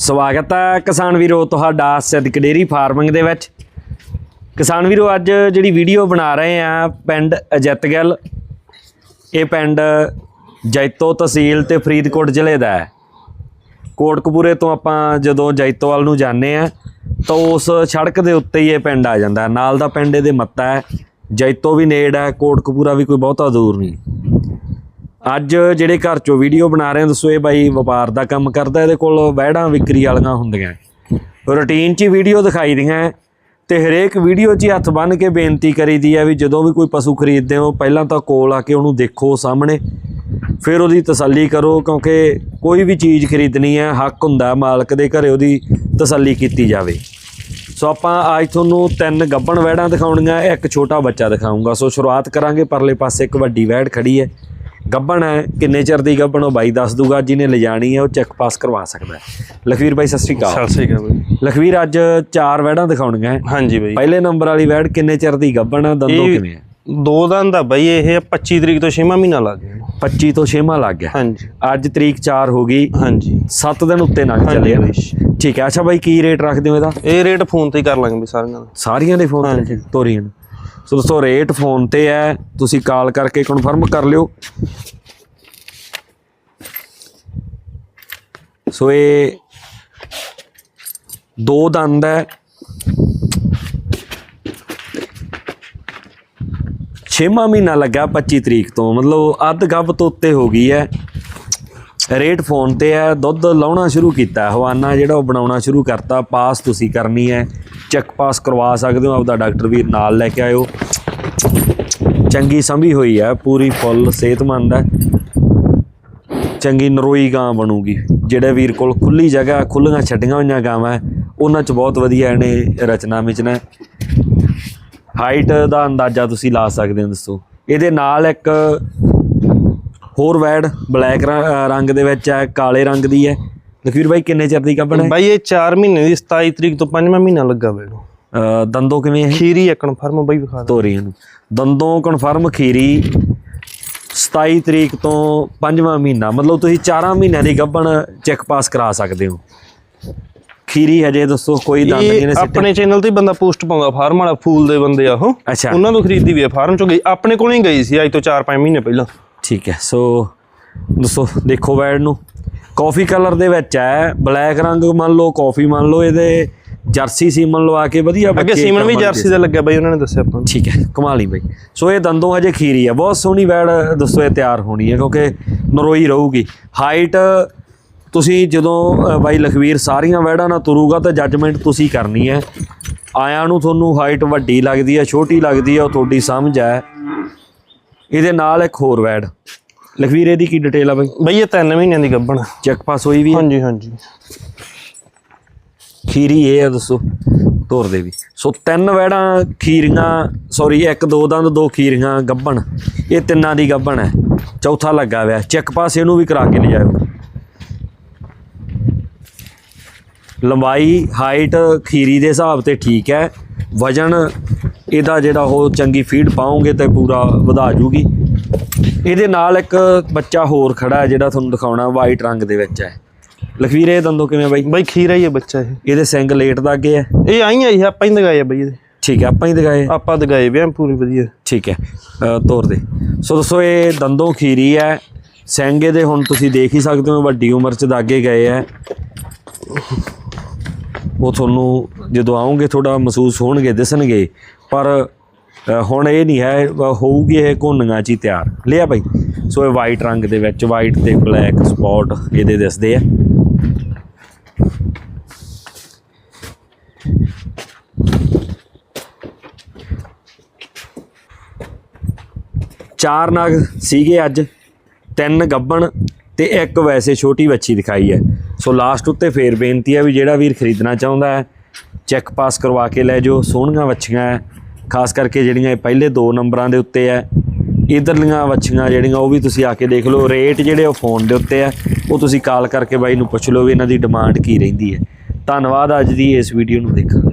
ਸਵਾਗਤ ਹੈ ਕਿਸਾਨ ਵੀਰੋ, ਤੁਹਾਡਾ ਸਿੱਧਕ ਡੇਰੀ ਫਾਰਮਿੰਗ ਦੇ ਵਿੱਚ। ਕਿਸਾਨ ਵੀਰੋ, ਅੱਜ ਜਿਹੜੀ ਵੀਡੀਓ ਬਣਾ ਰਹੇ ਆ, ਪਿੰਡ ਅਜਿੱਤਗਿੱਲ। ਇਹ ਪਿੰਡ ਜੈਤੋ ਤਹਿਸੀਲ ਤੇ ਫਰੀਦਕੋਟ ਜ਼ਿਲ੍ਹੇ ਦਾ ਹੈ। ਕੋਟਕਪੂਰੇ ਤੋਂ ਆਪਾਂ ਜਦੋਂ ਜੈਤੋ ਵੱਲ ਨੂੰ ਜਾਂਦੇ ਆ, ਤਾਂ ਉਸ ਸੜਕ ਦੇ ਉੱਤੇ ਹੀ ਇਹ ਪਿੰਡ ਆ ਜਾਂਦਾ ਨਾਲ ਦਾ ਪਿੰਡ ਇਹਦੇ ਮੱਤਾ ਹੈ। ਜੈਤੋ ਵੀ ਨੇੜ ਹੈ, ਕੋਟਕਪੂਰਾ ਵੀ ਕੋਈ ਬਹੁਤਾ ਦੂਰ ਨਹੀਂ। ਅੱਜ ਜਿਹੜੇ ਘਰ ਚੋਂ ਵੀਡੀਓ ਬਣਾ ਰਹੇ ਹਾਂ, ਦੱਸੋ ਇਹ ਬਾਈ ਵਪਾਰ ਦਾ ਕੰਮ ਕਰਦਾ ਇਹਦੇ ਕੋਲ ਵਹਿੜਾਂ ਵਿਕਰੀ ਵਾਲੀਆਂ ਹੁੰਦੀਆਂ ਰੂਟੀਨ 'ਚ ਹੀ ਵੀਡੀਓ ਦਿਖਾਈ ਦੀਆਂ ਤੇ ਹਰੇਕ ਵੀਡੀਓ 'ਚ ਹੀ ਹੱਥ ਬੰਨ ਕੇ ਬੇਨਤੀ ਕਰੀਦੀ ਹੈ ਵੀ ਜਦੋਂ ਵੀ ਕੋਈ ਪਸ਼ੂ ਖਰੀਦਦੇ ਹੋ, ਪਹਿਲਾਂ ਤਾਂ ਕੋਲ ਆ ਕੇ ਉਹਨੂੰ ਦੇਖੋ ਸਾਹਮਣੇ, ਫਿਰ ਉਹਦੀ ਤਸੱਲੀ ਕਰੋ, ਕਿਉਂਕਿ ਕੋਈ ਵੀ ਚੀਜ਼ ਖਰੀਦਣੀ ਹੈ, ਹੱਕ ਹੁੰਦਾ ਮਾਲਕ ਦੇ ਘਰੇ ਉਹਦੀ ਤਸੱਲੀ ਕੀਤੀ ਜਾਵੇ। ਸੋ ਆਪਾਂ ਅੱਜ ਤੁਹਾਨੂੰ ਤਿੰਨ ਗੱਬਣ ਵਹਿੜਾਂ ਦਿਖਾਉਣੀਆਂ, ਇੱਕ ਛੋਟਾ ਬੱਚਾ ਦਿਖਾਉਂਗਾ ਸੋ ਸ਼ੁਰੂਆਤ ਕਰਾਂਗੇ, ਪਰਲੇ ਪਾਸੇ ਇੱਕ ਵੱਡੀ ਵਹਿੜ ਖੜੀ ਹੈ। ਗੱਬਣ ਹੈ ਕਿੰਨੇ ਚਿਰ ਦੀ ਗੱਬਣ ਉਹ ਬਾਈ ਦੱਸ ਦੂਗਾ ਜਿਹਨੇ ਲਿਜਾਣੀ ਹੈ ਉਹ ਚੈੱਕ ਪਾਸ ਕਰਵਾ ਸਕਦਾ ਹੈ। ਲਖਵੀਰ ਬਾਈ ਸਤਿ ਸ਼੍ਰੀ ਅਕਾਲ। ਸਤਿ ਸ੍ਰੀ ਅਕਾਲ ਬਾਈ। ਲਖਵੀਰ ਅੱਜ ਚਾਰ ਵਹਿੜਾਂ ਦਿਖਾਉਣੀਆਂ ਹੈ। ਹਾਂਜੀ ਬਾਈ। ਪਹਿਲੇ ਨੰਬਰ ਵਾਲੀ ਵਹਿੜ ਕਿੰਨੇ ਚਿਰ ਦੀ ਗੱਬਣ ਹੈ ਦੰਦੋਂ ਕਿਵੇਂ ਹੈ? ਦੋ ਦਿਨ ਦਾ ਬਾਈ ਇਹ 25 ਤਰੀਕ ਤੋਂ 6ਵਾਂ ਮਹੀਨਾ ਲੱਗ ਗਿਆ। 25 ਤੋਂ 6ਵਾਂ ਲੱਗ ਗਿਆ। ਹਾਂਜੀ। ਅੱਜ ਤਰੀਕ 4 ਹੋ ਗਈ। ਹਾਂਜੀ। 7 ਦਿਨ ਉੱਤੇ ਹਾਂਜੀ ਚੱਲੇ। ਠੀਕ ਹੈ ਅੱਛਾ ਬਾਈ ਕੀ ਰੇਟ ਰੱਖਦੇ ਹੋ ਇਹਦਾ? ਇਹ ਰੇਟ ਫੋਨ ਤੇ ਹੀ ਕਰ ਲਾਂਗੇ ਵੀ ਸਾਰਿਆਂ ਦਾ। ਸਾਰੀਆਂ ਦੇ ਫੋਨ ਤੇ। ਤੋਰੀਆਂ ਨੂੰ। ਸੋ ਦੋਸਤੋ ਰੇਟ ਫੋਨ ਤੇ ਹੈ। ਤੁਸੀਂ ਕਾਲ ਕਰਕੇ ਕਨਫਰਮ ਕਰ ਲਿਓ। ਸੋ ਇਹ ਦੋ ਦੰਦ ਹੈ। ਛੇਵਾਂ ਮਹੀਨਾ ਲੱਗਾ 25 ਤਰੀਕ ਤੋਂ। ਮਤਲਬ ਅੱਧ ਗੱਭ ਤੋਂ ਉੱਤੇ ਹੋ ਗਈ ਹੈ। ਰੇਟ ਫੋਨ ਤੇ ਹੈ ਦੁੱਧ ਲਾਉਣਾ ਸ਼ੁਰੂ ਕੀਤਾ, ਹਵਾਨਾ ਜਿਹੜਾ ਉਹ ਬਣਾਉਣਾ ਸ਼ੁਰੂ ਕਰਤਾ, ਪਾਸ ਤੁਸੀਂ ਕਰਨੀ ਹੈ, ਚੈੱਕ ਪਾਸ ਕਰਵਾ ਸਕਦੇ ਹੋ, ਆਪਦਾ ਡਾਕਟਰ ਵੀਰ ਨਾਲ ਲੈ ਕੇ ਆਇਓ। ਚੰਗੀ ਸੰਭੀ ਹੋਈ ਹੈ ਪੂਰੀ ਫੁੱਲ ਸਿਹਤਮੰਦ ਹੈ ਚੰਗੀ ਨਰੋਈ ਗਾਂ ਬਣੂਗੀ। ਜਿਹੜੇ ਵੀਰ ਕੋਲ ਖੁੱਲੀ ਜਗ੍ਹਾ, ਖੁੱਲੀਆਂ ਛੱਡੀਆਂ ਹੋਈਆਂ ਗਾਵਾਂ, ਉਹਨਾਂ 'ਚ ਬਹੁਤ ਵਧੀਆ ਇਹਨੇ ਰਚਨਾ ਵਿੱਚ ਹੈ। ਹਾਈਟ ਦਾ ਅੰਦਾਜ਼ਾ ਤੁਸੀਂ ਲਾ ਸਕਦੇ ਹੋ, ਦੱਸੋ। ਇਹਦੇ ਨਾਲ ਇੱਕ ਹੋਰ ਵੈਡ ਬਲੈਕ ਰੰਗ ਦੇ ਵਿੱਚ ਹੈ ਕਾਲੇ ਰੰਗ ਦੀ ਹੈ। ਲਖਵੀਰ ਭਾਈ ਕਿੰਨੇ ਚਿਰ ਦੀ ਕੱਪੜ ਹੈ ਬਾਈ ਇਹ 4 ਮਹੀਨੇ ਦੀ 27 ਤਰੀਕ ਤੋਂ 5ਵਾਂ ਮਹੀਨਾ ਲੱਗਾ ਅਹ ਦੰਦੋਂ ਕਿਵੇਂ ਹੈ? ਖੀਰੀ ਹੈ ਕਨਫਰਮ ਬਾਈ ਵਿਖਾ ਦੇ ਤੋਰੀਆਂ ਨੂੰ। ਦੰਦੋਂ ਕਨਫਰਮ ਖੀਰੀ 27 ਤਰੀਕ ਤੋਂ 5ਵਾਂ ਮਹੀਨਾ। ਮਤਲਬ ਤੁਸੀਂ 4 ਮਹੀਨਿਆਂ ਦੀ ਗੱਭਣ ਚੈੱਕ ਪਾਸ ਕਰਾ ਸਕਦੇ ਹੋ। ਖੀਰੀ ਹਜੇ ਦੱਸੋ ਕੋਈ ਦੰਦ ਨਹੀਂ ਨੇ ਸਿੱਟੇ? ਆਪਣੇ ਚੈਨਲ ਤੇ ਬੰਦਾ ਪੋਸਟ ਪਾਉਂਦਾ ਫਾਰਮ ਵਾਲਾ ਫੂਲ ਦੇ ਬੰਦੇ ਆ ਉਹ। ਉਹਨਾਂ ਤੋਂ ਖਰੀਦੀ ਵੀ ਹੈ ਫਾਰਮ ਚੋਂ ਗਈ। ਆਪਣੇ ਕੋਲ ਹੀ ਗਈ ਸੀ ਅੱਜ ਤੋਂ 4-5 ਮਹੀਨੇ ਪਹਿਲਾਂ। ਠੀਕ ਹੈ ਸੋ ਦੱਸੋ ਦੇਖੋ ਵੈਡ ਨੂੰ। ਕਾਫੀ ਕਲਰ ਦੇ ਵਿੱਚ ਹੈ ਬਲੈਕ ਰੰਗ ਮੰਨ ਲਓ ਕਾਫੀ ਮੰਨ ਲਓ ਇਹਦੇ ਜਰਸੀ ਸੀਮਨ ਲਵਾ ਕੇ ਵਧੀਆ ਅੱਗੇ ਸੀਮਨ ਵੀ। ਜਰਸੀ ਦਾ ਲੱਗਿਆ ਬਾਈ ਉਹਨਾਂ ਨੇ ਦੱਸਿਆ ਆਪਾਂ ਠੀਕ ਹੈ ਕਮਾਲ ਬਈ। ਸੋ ਇਹ ਦੰਦੋਂ ਹਜੇ ਖੀਰੀ ਹੈ ਬਹੁਤ ਸੋਹਣੀ ਵੈੜ ਦੱਸੋ ਇਹ ਤਿਆਰ ਹੋਣੀ ਹੈ ਕਿਉਂਕਿ ਨਰੋਈ ਰਹੂਗੀ। ਹਾਈਟ ਤੁਸੀਂ ਜਦੋਂ ਬਾਈ ਲਖਵੀਰ ਸਾਰੀਆਂ ਵੈੜਾਂ ਨਾਲ ਤੁਰੂਗਾ ਤਾਂ ਜੱਜਮੈਂਟ ਤੁਸੀਂ ਕਰਨੀ ਹੈ। ਆਇਆਂ ਨੂੰ ਤੁਹਾਨੂੰ ਹਾਈਟ ਵੱਡੀ ਲੱਗਦੀ ਹੈ ਛੋਟੀ ਲੱਗਦੀ ਹੈ ਉਹ ਤੁਹਾਡੀ ਸਮਝ ਹੈ। ਇਹਦੇ ਨਾਲ ਇੱਕ ਹੋਰ ਵੈੜ। ਲਖਵੀਰ ਇਹਦੀ ਕੀ ਡਿਟੇਲ ਆ ਬਈ? ਬਾਈ ਇਹ 3 ਮਹੀਨਿਆਂ ਦੀ ਗੱਭਣ। ਚੈੱਕ ਪਾਸ ਹੋਈ ਵੀ ਹੈ ਹਾਂਜੀ ਹਾਂਜੀ। ਖੀਰੀ ਇਹ ਆ ਦੱਸੋ। ਤੋਰ ਦੇ ਵੀ। ਸੋ ਤਿੰਨ ਵੈੜਾਂ ਖੀਰੀਆਂ ਸੌਰੀ ਇੱਕ ਦੋ ਦੰਦ ਦੋ ਖੀਰੀਆਂ ਗੱਬਣ। ਇਹ ਤਿੰਨਾਂ ਦੀ ਗੱਬਣ ਹੈ। ਚੌਥਾ ਲੱਗਾ ਹੋਇਆ। ਚੈੱਕ ਪਾਸ ਇਹਨੂੰ ਵੀ ਕਰਾ ਕੇ ਲਿਜਾਓ ਲੰਬਾਈ ਹਾਈਟ ਖੀਰੀ ਦੇ ਹਿਸਾਬ ਤੇ ਠੀਕ ਹੈ। ਵਜਨ ਇਹਦਾ ਜਿਹੜਾ ਉਹ ਚੰਗੀ ਫੀਡ ਪਾਉਂਗੇ ਤੇ ਪੂਰਾ ਵਧਾ ਜੂਗੀ। ਇਹਦੇ ਨਾਲ ਇੱਕ ਬੱਚਾ ਹੋਰ ਖੜਾ ਹੈ ਜਿਹੜਾ ਤੁਹਾਨੂੰ ਦਿਖਾਉਣਾ ਵਾਈਟ ਰੰਗ ਦੇ ਵਿੱਚ ਹੈ। ਲਖਵੀਰ ਇਹ ਦੰਦੋ ਕਿਵੇਂ ਬਾਈ? ਬਾਈ ਖੀਰਾ ਹੀ ਹੈ ਬੱਚਾ ਇਹ। ਇਹਦੇ ਸਿੰਗ ਲੇਟ ਦਾ ਅੱਗੇ ਹੈ। ਇਹ ਆਈ ਆਈ ਆਪਾਂ ਹੀ ਦਗਾਏ ਆ ਬਈ ਇਹਦੇ। ਠੀਕ ਹੈ ਆਪਾਂ ਹੀ ਦਿਖਾਏ। ਆਪਾਂ ਦਗਾਏ ਵੀ ਆ ਪੂਰੀ ਵਧੀਆ। ਠੀਕ ਹੈ ਤੋਰ ਦੇ। ਸੋ ਦੋਸਤੋ ਇਹ ਦੰਦੋਂ ਖੀਰੀ ਹੈ। ਸਿੰਗ ਇਹਦੇ ਹੁਣ ਤੁਸੀਂ ਦੇਖ ਹੀ ਸਕਦੇ ਹੋ ਵੱਡੀ ਉਮਰ ਚ ਦਾਗੇ ਗਏ ਹੈ। ਉਹ ਤੁਹਾਨੂੰ ਜਦੋਂ ਆਉਂਗੇ ਥੋੜਾ ਮਹਿਸੂਸ ਹੋਣਗੇ, ਦਿਸਣਗੇ। ਪਰ ਹੁਣ ਇਹ ਨਹੀਂ ਹੈ ਹੋਊਗੀ ਇਹ ਕੋਨੀਆਂ ਚ ਹੀ ਤਿਆਰ। ਲਿਆ ਭਾਈ ਸੋ ਇਹ ਵਾਈਟ ਰੰਗ ਦੇ ਵਿੱਚ ਵਾਈਟ ਤੇ ਬਲੈਕ ਸਪੌਟ ਇਹਦੇ ਦਿਸਦੇ ਆ। ਚਾਰ ਨਗ ਸੀਗੇ ਅੱਜ, ਤਿੰਨ ਗੱਬਣ ਤੇ ਇੱਕ ਵੈਸੇ ਛੋਟੀ ਬੱਚੀ ਦਿਖਾਈ ਹੈ। ਸੋ ਲਾਸਟ ਉੱਤੇ ਫੇਰ ਬੇਨਤੀ ਹੈ ਵੀ ਜਿਹੜਾ ਵੀਰ ਖਰੀਦਣਾ ਚਾਹੁੰਦਾ ਹੈ ਚੈੱਕ ਪਾਸ ਕਰਵਾ ਕੇ ਲੈ ਜਾਓ, ਸੋਹਣੀਆਂ ਵੱਛੀਆਂ ਹੈ। ਖਾਸ ਕਰਕੇ ਜਿਹੜੀਆਂ ਇਹ ਪਹਿਲੇ ਦੋ ਨੰਬਰਾਂ ਦੇ ਉੱਤੇ ਹੈ ਇਧਰਲੀਆਂ ਵੱਛੀਆਂ ਜਿਹੜੀਆਂ, ਉਹ ਵੀ ਤੁਸੀਂ ਆ ਕੇ ਦੇਖ ਲਓ। ਰੇਟ ਜਿਹੜੇ ਉਹ ਫੋਨ ਦੇ ਉੱਤੇ ਹੈ। ਉਹ ਤੁਸੀਂ ਕਾਲ ਕਰਕੇ ਬਾਈ ਨੂੰ ਪੁੱਛ ਲਓ ਵੀ ਇਹਨਾਂ ਦੀ ਡਿਮਾਂਡ ਕੀ ਰਹਿੰਦੀ ਹੈ। ਧੰਨਵਾਦ ਅੱਜ ਦੀ ਇਸ ਵੀਡੀਓ ਨੂੰ ਦੇਖਣ